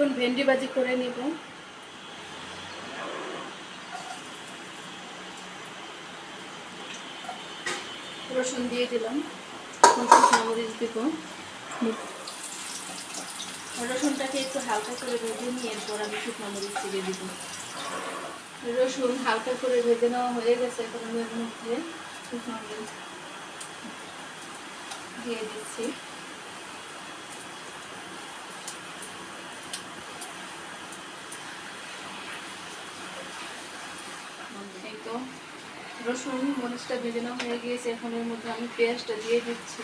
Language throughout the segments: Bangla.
এখন ভেন্ডি ভাজি করে নিব। রসুন দিয়ে দিলাম। মরিচ দিব। রসুনটাকে একটু হালকা করে ভেজে নিয়ে এরপর আমি শুকনো মরিচ দিয়ে দিব। রসুন হালকা করে ভেজে নেওয়া হয়ে গেছে, এখন মধ্যে শুকনো মরিচ দিয়ে দিচ্ছি এই তো রসুন, মরিচটা নেওয়া হয়ে গিয়েছে। এখন এর মধ্যে আমি পেঁয়াজটা দিয়ে দিচ্ছি।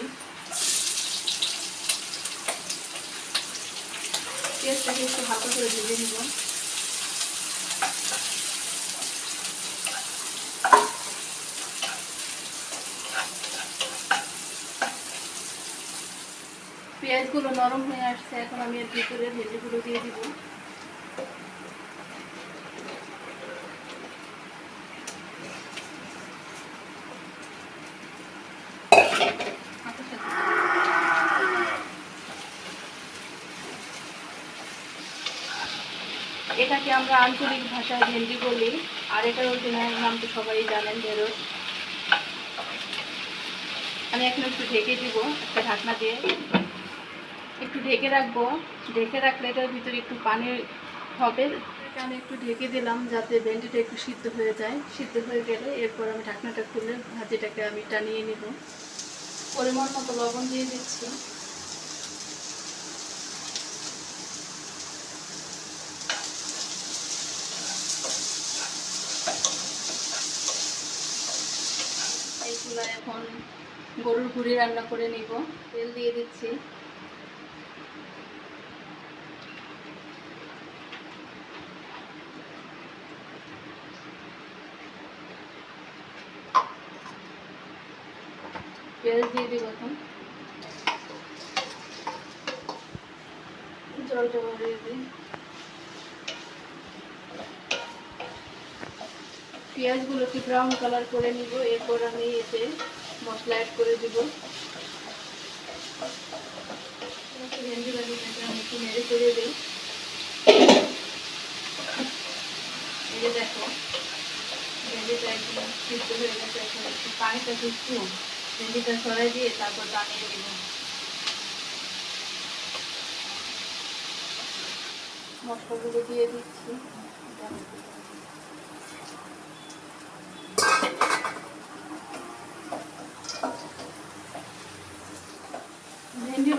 পেঁয়াজটাকে একটু হালকা করে ভেজে নিব। পেঁয়াজগুলো নরম হয়ে আসছে। এখন আমি এর ভিতরে ভেজিগুলো দিয়ে দিব। এটাকে আমরা আঞ্চলিক ভাষায় ভেন্ডি বলি, আর এটার অরিজিনাল নাম তো সবাই জানেন ঢেঁড়স আমি এখন একটু ঢেকে দিব, একটা ঢাকনা দিয়ে। একটু ঢেকে রাখব। ঢেকে রাখলে এটার ভিতরে একটু পানি হবে। আমি একটু ঢেকে দিলাম, যাতে ভেন্ডিটা একটু সিদ্ধ হয়ে যায়। সিদ্ধ হয়ে গেলে এরপর আমি ঢাকনাটা খুলে ভাজিটাকে আমি টানিয়ে নিব। পরিমাণ মতো লবণ দিয়ে দিচ্ছি এইগুলো এখন গরুর গুঁড়ি রান্না করে নিব। তেল দিয়ে দিচ্ছি। পেঁয়াজ দিয়ে দিব এখন। জলটা ভরিয়ে দিই। পেঁয়াজগুলোকে ব্রাউন কালার করে নিব। এরপর আমি এতে মশলা অ্যাড করে দিব। ভেন্ডি নেড়ে করে দেখো, ভেন্ডিটা ভেন্ডিটা দিয়ে তারপর মশলাগুলো দিয়ে দিচ্ছি।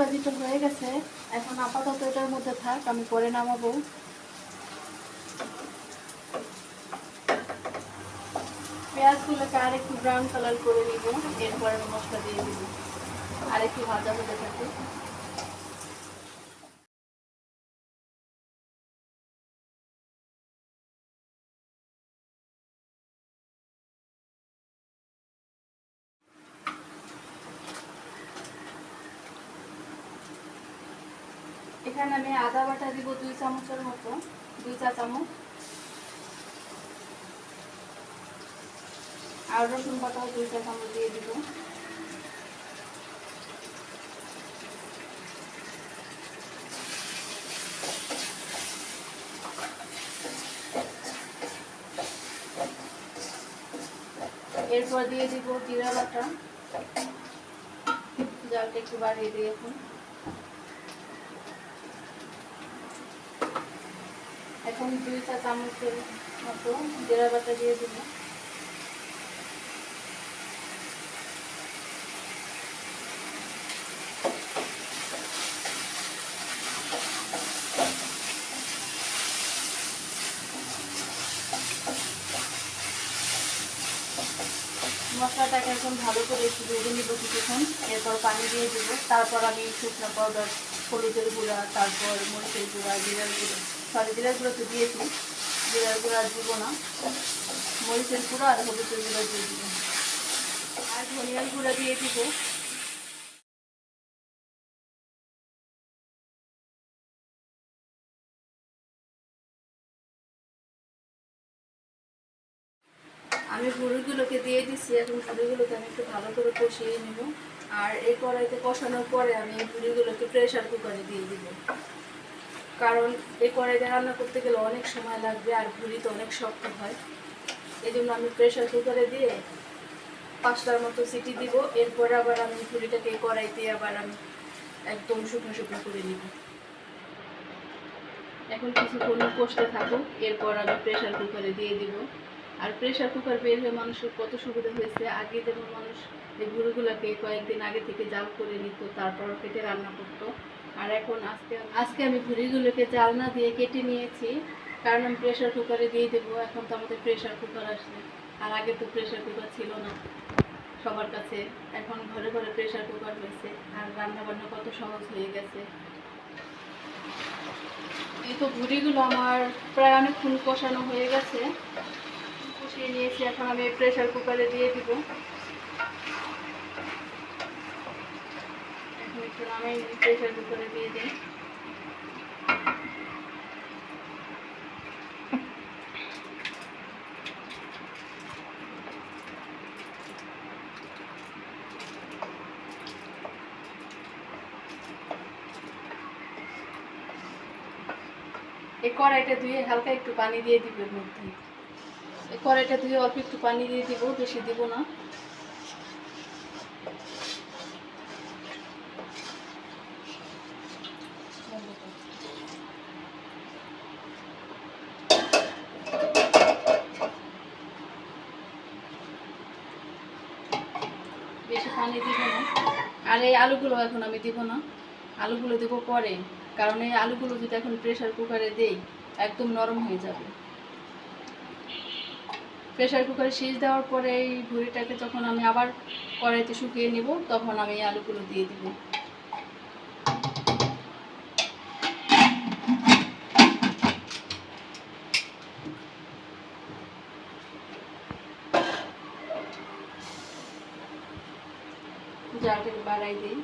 ভাজিটা হয়ে গেছে। এখন আপাতত এটার মধ্যে থাক, আমি পরে নামাবো। পেঁয়াজগুলোকে আর একটু ব্রাউন কালার করে নিব, এরপরে মশলা দিয়ে দিব। আর একটু ভাজা হতে থাকে এখানে আমি আদা বাটা দিব দুই চামচের মতো, দুই চা চামচ। আর রসুন বাটাও দুই চা চামচ দিয়ে দিব। এরপর দিয়ে দিব জিরা বাটা। জালটা একটু বাড়িয়ে দিই এখন এখন দুই চা চামচের মতো জিরা বাটা দিয়ে দিব। মশলাটাকে এখন ভালো করে একটু ভেজে নিব কিছুক্ষণ। এরপর পানি দিয়ে দিব। তারপর আমি শুকনো পাউডার হলুদের গুঁড়া, তারপর মরিচের গুঁড়া, জিরার গুঁড়ো। সরি জিরার গুঁড়ো তো দিয়েছি। জিরার গুঁড়া আর দিব না। মরিচের গুঁড়ো আর হলুদের গুঁড়ো দিয়ে দিব। আর ধনিয়ার গুঁড়া দিয়ে দিব। আমি গুঁড়োগুলোকে দিয়ে দিচ্ছি এখন গুঁড়োগুলোকে আমি একটু ভালো করে কষিয়ে নেব। আর এই কড়াইতে কষানোর পরে আমি গুঁড়িগুলোকে প্রেশার কুকারে দিয়ে দিব। কারণ এই কড়াইতে রান্না করতে গেলে অনেক সময় লাগবে আর ভুড়ি তো অনেক শক্ত হয়। এই জন্য আমি প্রেশার কুকারে দিয়ে পাঁচটার মতো সিটি দিব। এরপর আবার আমি ভুড়িটাকে কড়াইতে আবার আমি একদম শুকনো শুকনো করে নিব। এখন কিছুক্ষণ কষতে থাকুক, এরপর আমি প্রেশার কুকারে দিয়ে দিব। আর প্রেশার কুকার বের হয়ে মানুষের কত সুবিধা হয়েছে। আগে যেমন মানুষ এই গুঁড়োগুলোকে কয়েকদিন আগে থেকে জাল করে নিত তারপর কেটে রান্না করতো। আর এখন আজকে আজকে আমি ভুড়িগুলোকে জাল না দিয়ে কেটে নিয়েছি। কারণ আমি প্রেশার কুকারে দিয়ে দেবো, এখন তো আমাদের প্রেশার কুকার আসছে আর আগে তো প্রেশার কুকার ছিল না সবার কাছে। এখন ঘরে ঘরে প্রেশার কুকার হয়েছে আর রান্না বান্না কত সহজ হয়ে গেছে। এই তো ভুড়িগুলো আমার প্রায় অনেকক্ষণ কষানো হয়ে গেছে। কষিয়ে নিয়েছি, এখন আমি প্রেশার কুকারে দিয়ে দিব। এই কড়াইটা ধুয়ে হালকা একটু পানি দিয়ে দিব এর মধ্যে। এই কড়াইটা ধুয়ে অল্প একটু পানি দিয়ে দিব, বেশি দিব না বেশি পানি দিব না আর এই আলুগুলো এখন আমি দিব না। আলুগুলো দেবো পরে, কারণ এই আলুগুলো যদি এখন প্রেশার কুকারে দেই, একদম নরম হয়ে যাবে। প্রেশার কুকারে সিজ দেওয়ার পরে এই ভুড়িটাকে যখন আমি আবার কড়াইতে শুকিয়ে নিব, তখন আমি আলুগুলো দিয়ে দিব। জালটাকে বাড়াই দিই।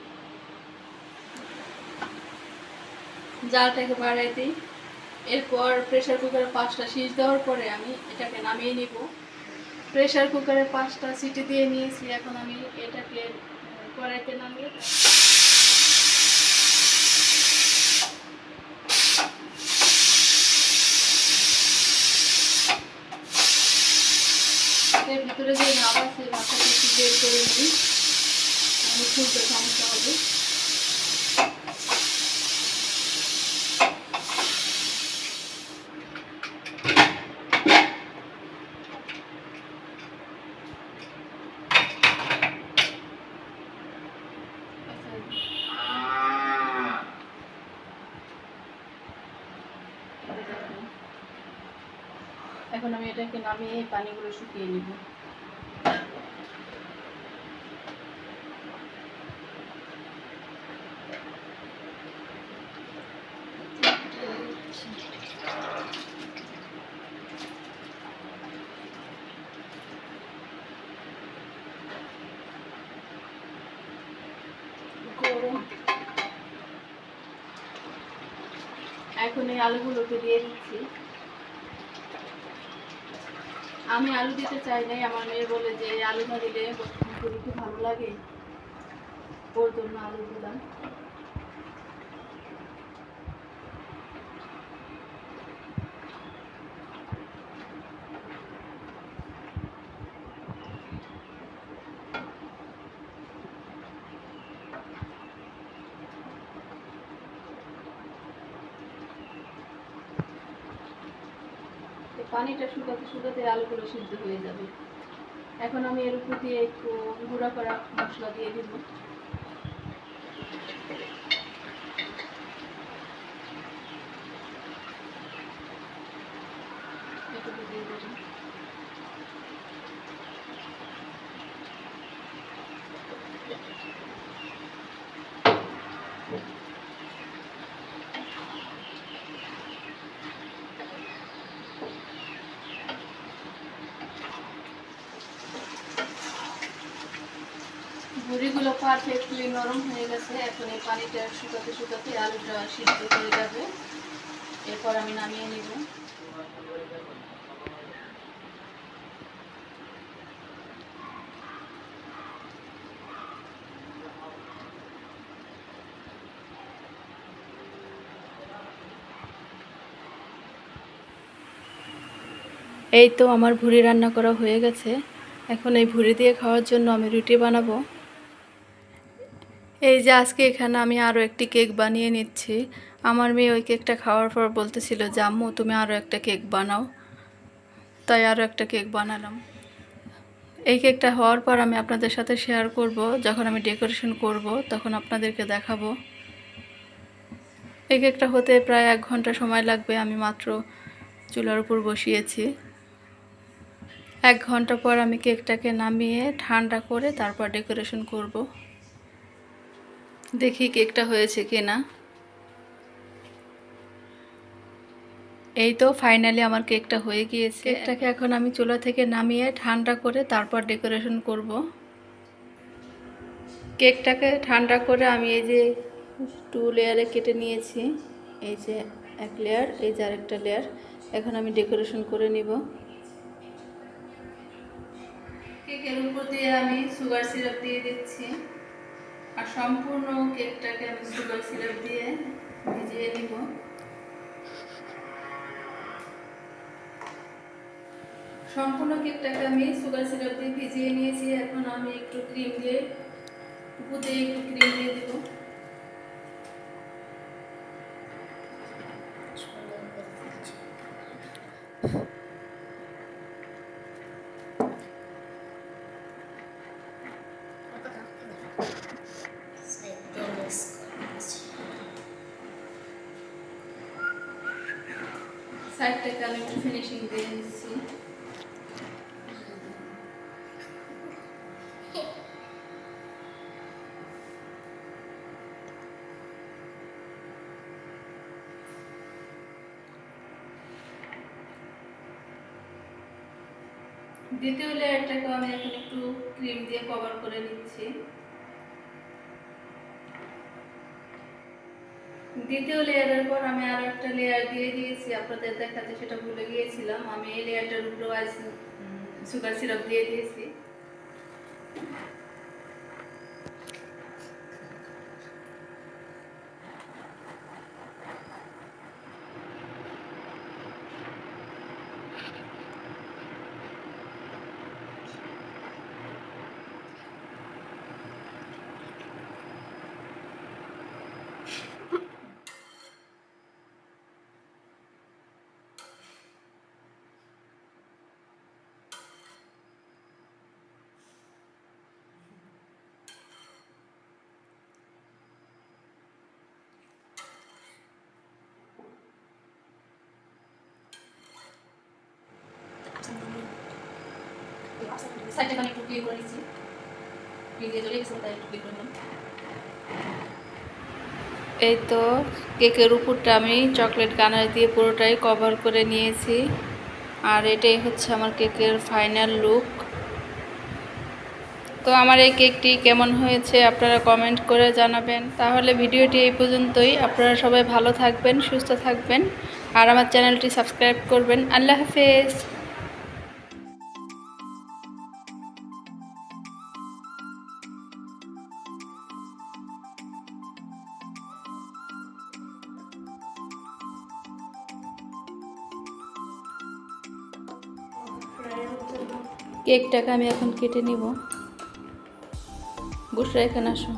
জালটাকে বাড়াই দিই। এরপর প্রেশার কুকারে পাঁচটা সিজ দেওয়ার পরে আমি এটাকে নামিয়ে নিব। প্রেশার কুকারে পাঁচটা সিটি দিয়ে নিয়েছি, এখন আমি এটাকে কড়াইতে নামিয়ে ভিতরে যে ভাব আছে ভাবটাকে একটু বের করে নিই। আমি খুলতে সমস্যা হবে। এটাকে নামিয়ে পানিগুলো শুকিয়ে নিব। এখন এই আলুগুলোকে দিয়ে দিচ্ছি। আমি আলু দিতে চাই নাই, আমার মেয়ে বলে যে আলু না দিলে পুরীটি ভালো লাগে। ওর জন্য আলু দিলাম। পানিটা শুকাতে শুকাতে আলুগুলো সিদ্ধ হয়ে যাবে। এখন আমি এর উপর দিয়ে একটু গুঁড়া করা মশলা দিয়ে দিব। এটুকু দিয়ে দেবো মুড়িগুলো পারফেক্টলি নরম হয়ে গেছে। এখন এই পানিটা শুকাতে শুকাতে আলুটা সিদ্ধ হয়ে যাবে। এরপর আমি নামিয়ে নিব। এই তো আমার ভুড়ি রান্না করা হয়ে গেছে। এখন এই ভুড়ি দিয়ে খাওয়ার জন্য আমি রুটি বানাবো। এই যে আজকে এখানে আমি আরও একটি কেক বানিয়ে নিচ্ছি। আমার মেয়ে ওই কেকটা খাওয়ার পর বলতেছিল যে, আম্মু, তুমি আরও একটা কেক বানাও। তাই আরও একটা কেক বানালাম। এই কেকটা হওয়ার পর আমি আপনাদের সাথে শেয়ার করব। যখন আমি ডেকোরেশন করব, তখন আপনাদেরকে দেখাবো। এই কেকটা হতে প্রায় এক ঘণ্টা সময় লাগবে। আমি মাত্র চুলার উপর বসিয়েছি। এক ঘণ্টা পর আমি কেকটাকে নামিয়ে ঠান্ডা করে তারপর ডেকোরেশন করব। দেখি কেকটা হয়েছে কিনা। এই তো ফাইনালি আমার কেকটা হয়ে গিয়েছে। কেকটাকে এখন আমি চুলা থেকে নামিয়ে ঠান্ডা করে তারপর ডেকোরেশন করব। কেকটাকে ঠান্ডা করে আমি এই যে টু লেয়ারে কেটে নিয়েছি। এই যে এক লেয়ার এই যে আরেকটা লেয়ার এখন আমি ডেকোরেশন করে নিব। কেকের উপর দিয়ে আমি সুগার সিরাপ দিয়ে দিচ্ছি। আর সম্পূর্ণ কেকটাকে আমি সুগার সিরাপ দিয়ে ভিজিয়ে নিব। সম্পূর্ণ কেকটাকে আমি সুগার সিরাপ দিয়ে ভিজিয়ে নিয়েছি। এখন আমি একটু ক্রিম দিয়ে দিয়ে একটু ক্রিম দিয়ে দেবো। সাইডটাকে আমি একটু ফিনিশিং দিয়ে নিচ্ছি দ্বিতীয় লেয়ারটাকে আমি এখন একটু ক্রিম দিয়ে কভার করে নিচ্ছি। দ্বিতীয় লেয়ারের পর আমি আরও একটা লেয়ার দিয়ে দিয়েছি। আপনাদের দেখাতে সেটা ভুলে গিয়েছিলাম। আমি এই লেয়ারটার উপরে সুগার সিরাপ দিয়ে দিয়েছি। সাইডটা আমি একটু করে নিচ্ছি দিয়ে চলে তাই একটু করলাম এই তো কেকের উপরটা আমি চকলেট গানার দিয়ে পুরোটাই কভার করে নিয়েছি। আর এটাই হচ্ছে আমার কেকের ফাইনাল লুক। তো আমার এই কেকটি কেমন হয়েছে আপনারা কমেন্ট করে জানাবেন। তাহলে ভিডিওটি এই পর্যন্তই। আপনারা সবাই ভালো থাকবেন, সুস্থ থাকবেন। আর আমার চ্যানেলটি সাবস্ক্রাইব করবেন। আল্লাহ হাফেজ। কেকটাকে আমি এখন কেটে নিব। বুসরা এখানে আসো।